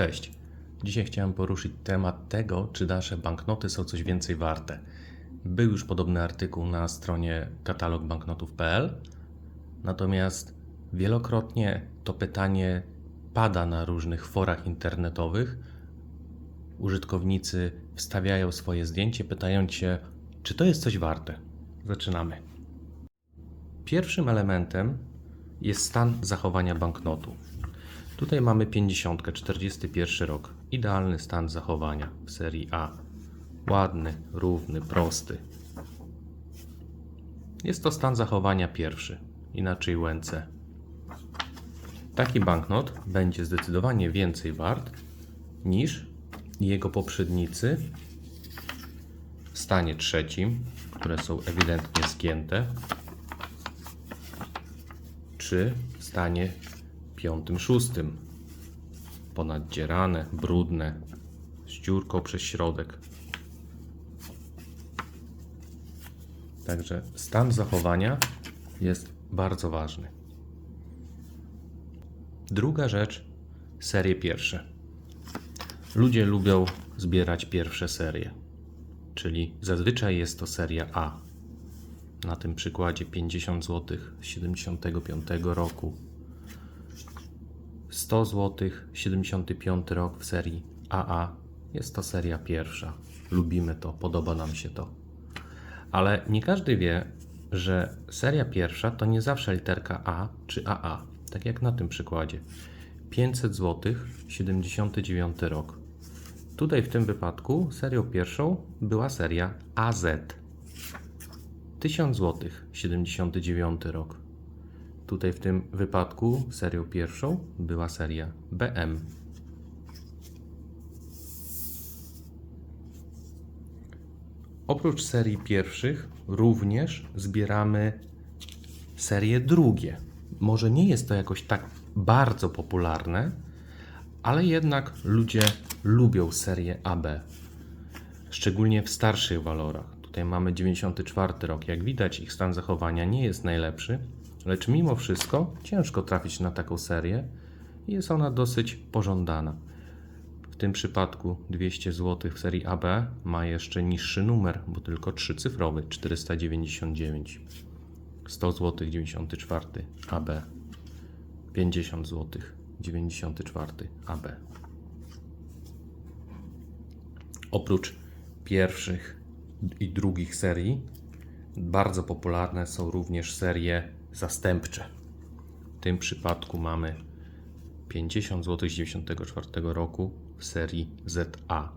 Cześć. Dzisiaj chciałem poruszyć temat tego, czy nasze banknoty są coś więcej warte. Był już podobny artykuł na stronie katalogbanknotów.pl, natomiast wielokrotnie to pytanie pada na różnych forach internetowych. Użytkownicy wstawiają swoje zdjęcie, pytając się, czy to jest coś warte. Zaczynamy. Pierwszym elementem jest stan zachowania banknotu. Tutaj mamy 50, 41 rok. Idealny stan zachowania w serii A. Ładny, równy, prosty. Jest to stan zachowania pierwszy, inaczej UNC. Taki banknot będzie zdecydowanie więcej wart niż jego poprzednicy w stanie trzecim, które są ewidentnie zgięte, czy w stanie piątym, szóstym. Ponadzdzierane, brudne, z dziurką przez środek. Także stan zachowania jest bardzo ważny. Druga rzecz, serie pierwsze. Ludzie lubią zbierać pierwsze serie, czyli zazwyczaj jest to seria A. Na tym przykładzie 50 zł z 75 roku, 100 zł, 75 rok w serii AA. Jest to seria pierwsza. Lubimy to, podoba nam się to. Ale nie każdy wie, że seria pierwsza to nie zawsze literka A czy AA. Tak jak na tym przykładzie. 500 zł, 79 rok. Tutaj w tym wypadku serią pierwszą była seria AZ. 1000 zł, 79 rok. Tutaj w tym wypadku serią pierwszą była seria BM. Oprócz serii pierwszych również zbieramy serie drugie. Może nie jest to jakoś tak bardzo popularne, ale jednak ludzie lubią serię AB. Szczególnie w starszych walorach. Tutaj mamy 94 rok. Jak widać, ich stan zachowania nie jest najlepszy, lecz mimo wszystko ciężko trafić na taką serię i jest ona dosyć pożądana. W tym przypadku 200 zł w serii AB ma jeszcze niższy numer, bo tylko trzycyfrowy 499. 100 zł 94 AB. 50 zł 94 AB. Oprócz pierwszych i drugich serii, bardzo popularne są również serie zastępcze. W tym przypadku mamy 50 zł z 94 roku w serii ZA.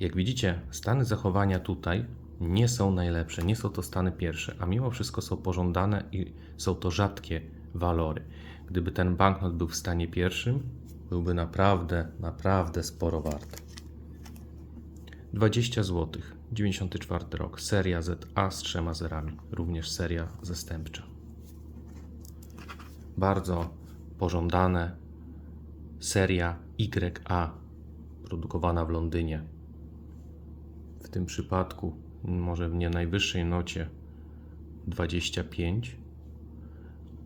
Jak widzicie, stany zachowania tutaj nie są najlepsze, nie są to stany pierwsze, a mimo wszystko są pożądane i są to rzadkie walory. Gdyby ten banknot był w stanie pierwszym, byłby naprawdę, naprawdę sporo wart. 20 zł, 94 rok, seria ZA z trzema zerami, również seria zastępcza. Bardzo pożądane seria YA, produkowana w Londynie. W tym przypadku, może w nie najwyższej nocie 25,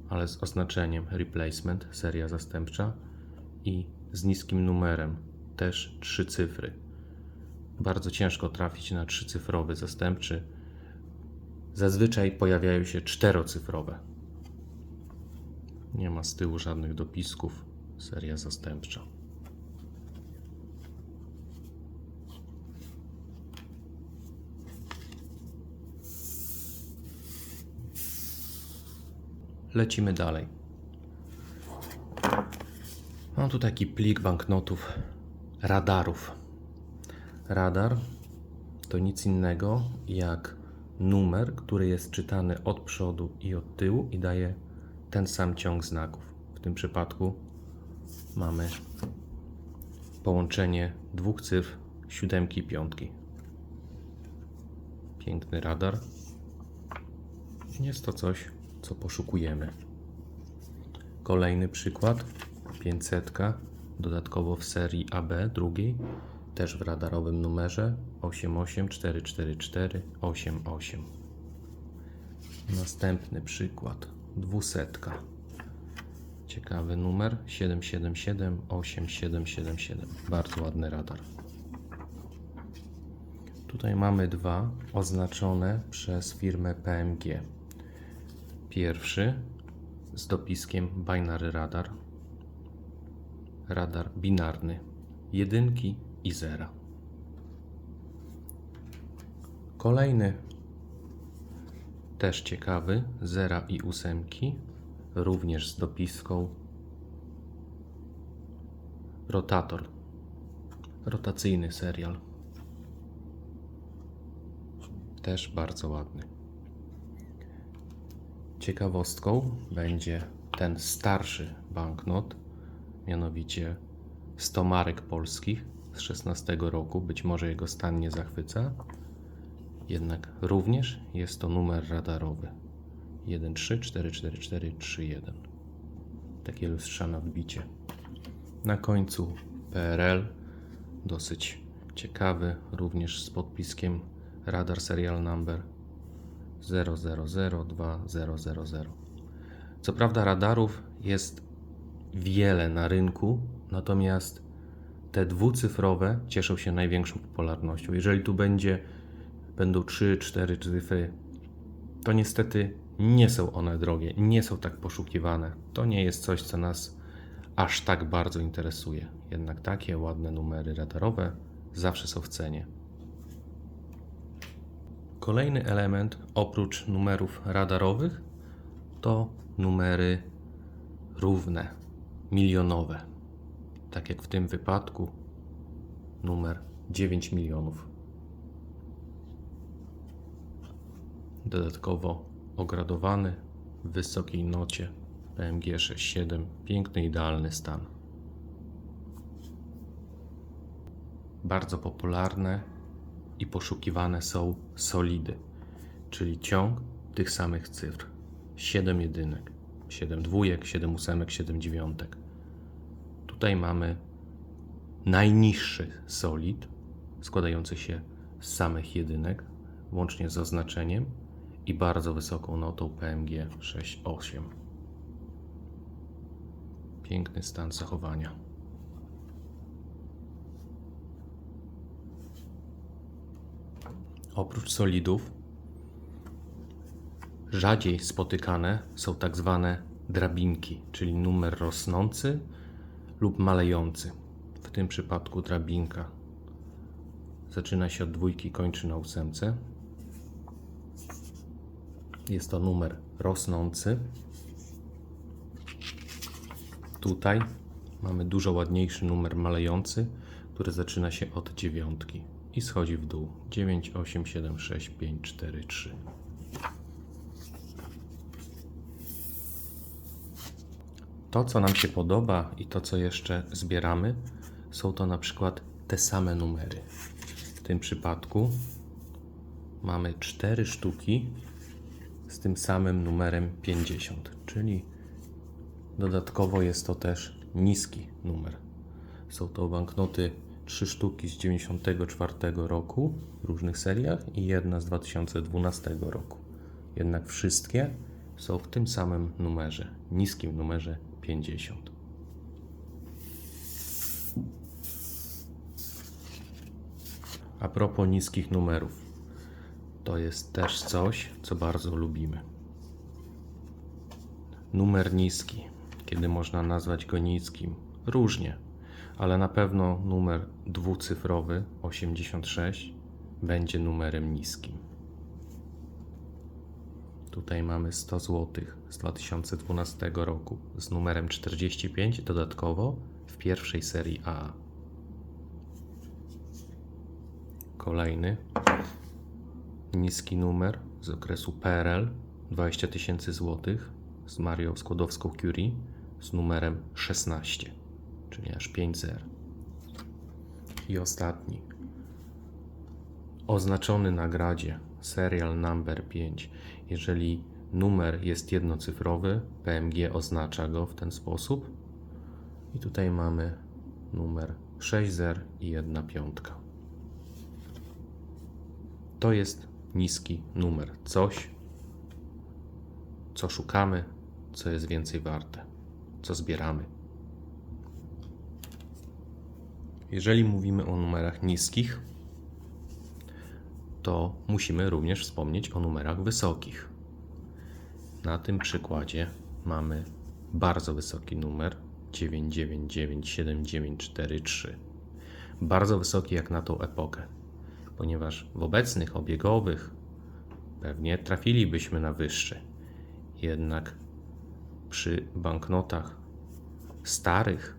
ale z oznaczeniem replacement, seria zastępcza i z niskim numerem, też trzy cyfry. Bardzo ciężko trafić na trzycyfrowy zastępczy. Zazwyczaj pojawiają się czterocyfrowe. Nie ma z tyłu żadnych dopisków. Seria zastępcza. Lecimy dalej. Mam tu taki plik banknotów radarów. Radar to nic innego jak numer, który jest czytany od przodu i od tyłu i daje ten sam ciąg znaków. W tym przypadku mamy połączenie dwóch cyfr, siódemki i piątki. Piękny radar. Jest to coś, co poszukujemy. Kolejny przykład. 500, dodatkowo w serii AB drugiej, też w radarowym numerze 8844488. Następny przykład. 200. Ciekawy numer 777 8777. Bardzo ładny radar. Tutaj mamy dwa oznaczone przez firmę PMG. Pierwszy z dopiskiem Binary Radar. Radar binarny. Jedynki i zera. Kolejny też ciekawy, zera i ósemki, również z dopiską Rotator. Rotacyjny serial. Też bardzo ładny. Ciekawostką będzie ten starszy banknot, mianowicie 100 marek polskich z 16 roku. Być może jego stan nie zachwyca, jednak również jest to numer radarowy 134441. Takie lustrzane odbicie. Na końcu PRL, dosyć ciekawy, również z podpiskiem Radar Serial Number 000200. Co prawda radarów jest wiele na rynku, natomiast te dwucyfrowe cieszą się największą popularnością. Jeżeli tu będzie, będą 3-4 cyfry, to niestety nie są one drogie, nie są tak poszukiwane. To nie jest coś, co nas aż tak bardzo interesuje. Jednak takie ładne numery radarowe zawsze są w cenie. Kolejny element oprócz numerów radarowych to numery równe, milionowe. Tak jak w tym wypadku numer 9 milionów. Dodatkowo ogradowany w wysokiej nocie PMG 67. Piękny, idealny stan. Bardzo popularne i poszukiwane są solidy, czyli ciąg tych samych cyfr. 7 jedynek, 7 dwójek, 7 ósemek, 7 dziewiątek. Tutaj mamy najniższy solid, składający się z samych jedynek, łącznie z oznaczeniem i bardzo wysoką notą PMG 6.8. Piękny stan zachowania. Oprócz solidów, rzadziej spotykane są tak zwane drabinki, czyli numer rosnący lub malejący. W tym przypadku drabinka zaczyna się od dwójki, kończy na ósemce. Jest to numer rosnący. Tutaj mamy dużo ładniejszy numer malejący, który zaczyna się od dziewiątki i schodzi w dół. 9, 8, 7, 6, 5, 4, 3. To, co nam się podoba i to, co jeszcze zbieramy, są to na przykład te same numery. W tym przypadku mamy 4 sztuki z tym samym numerem 50, czyli dodatkowo jest to też niski numer. Są to banknoty 3 sztuki z 94 roku w różnych seriach i jedna z 2012 roku. Jednak wszystkie są w tym samym numerze, niskim numerze 50. A propos niskich numerów, to jest też coś, co bardzo lubimy. Numer niski, kiedy można nazwać go niskim, różnie, ale na pewno numer dwucyfrowy 86 będzie numerem niskim. Tutaj mamy 100 zł z 2012 roku z numerem 45 dodatkowo w pierwszej serii AA. Kolejny niski numer z okresu PRL 20 tysięcy złotych z Marią Skłodowską-Curie z numerem 16, czyli aż 5 zer. I ostatni oznaczony na gradzie serial number 5. Jeżeli numer jest jednocyfrowy, PMG oznacza go w ten sposób. I tutaj mamy numer 6 zer i 1 piątka. To jest niski numer. Coś, co szukamy, co jest więcej warte. co zbieramy. Jeżeli mówimy o numerach niskich, to musimy również wspomnieć o numerach wysokich. Na tym przykładzie mamy bardzo wysoki numer 9997943. Bardzo wysoki jak na tą epokę, ponieważ w obecnych obiegowych pewnie trafilibyśmy na wyższy. Jednak przy banknotach starych,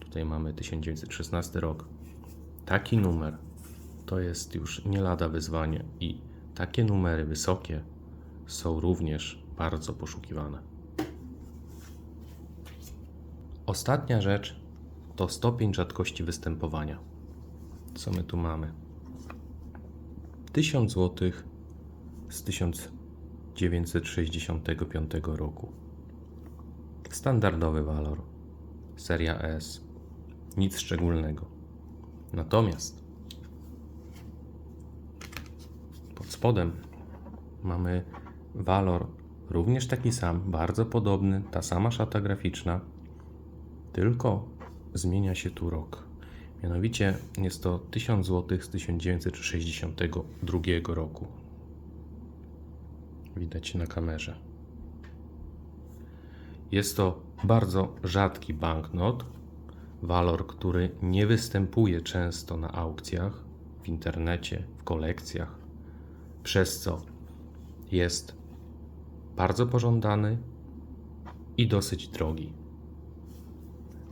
tutaj mamy 1916 rok, taki numer to jest już nie lada wyzwanie i takie numery wysokie są również bardzo poszukiwane. Ostatnia rzecz to stopień rzadkości występowania. Co my tu mamy? 1000 zł z 1965 roku. Standardowy walor. Seria S. Nic szczególnego. Natomiast pod spodem mamy walor również taki sam, bardzo podobny, ta sama szata graficzna, tylko zmienia się tu rok. Mianowicie jest to 1000 zł z 1962 roku. Widać na kamerze. Jest to bardzo rzadki banknot, walor, który nie występuje często na aukcjach, w internecie, w kolekcjach, przez co jest bardzo pożądany i dosyć drogi.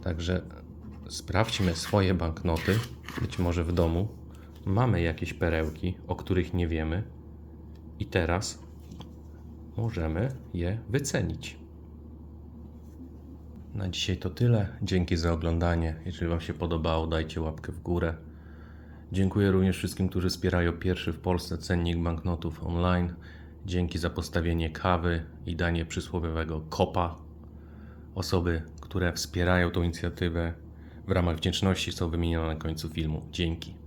Także sprawdźmy swoje banknoty, być może w domu mamy jakieś perełki, o których nie wiemy, i teraz możemy je wycenić. Na dzisiaj to tyle. Dzięki za oglądanie. Jeżeli Wam się podobało, dajcie łapkę w górę. Dziękuję również wszystkim, którzy wspierają pierwszy w Polsce cennik banknotów online. Dzięki za postawienie kawy i danie przysłowiowego kopa. Osoby, które wspierają tą inicjatywę w ramach wdzięczności są wymienione na końcu filmu. Dzięki.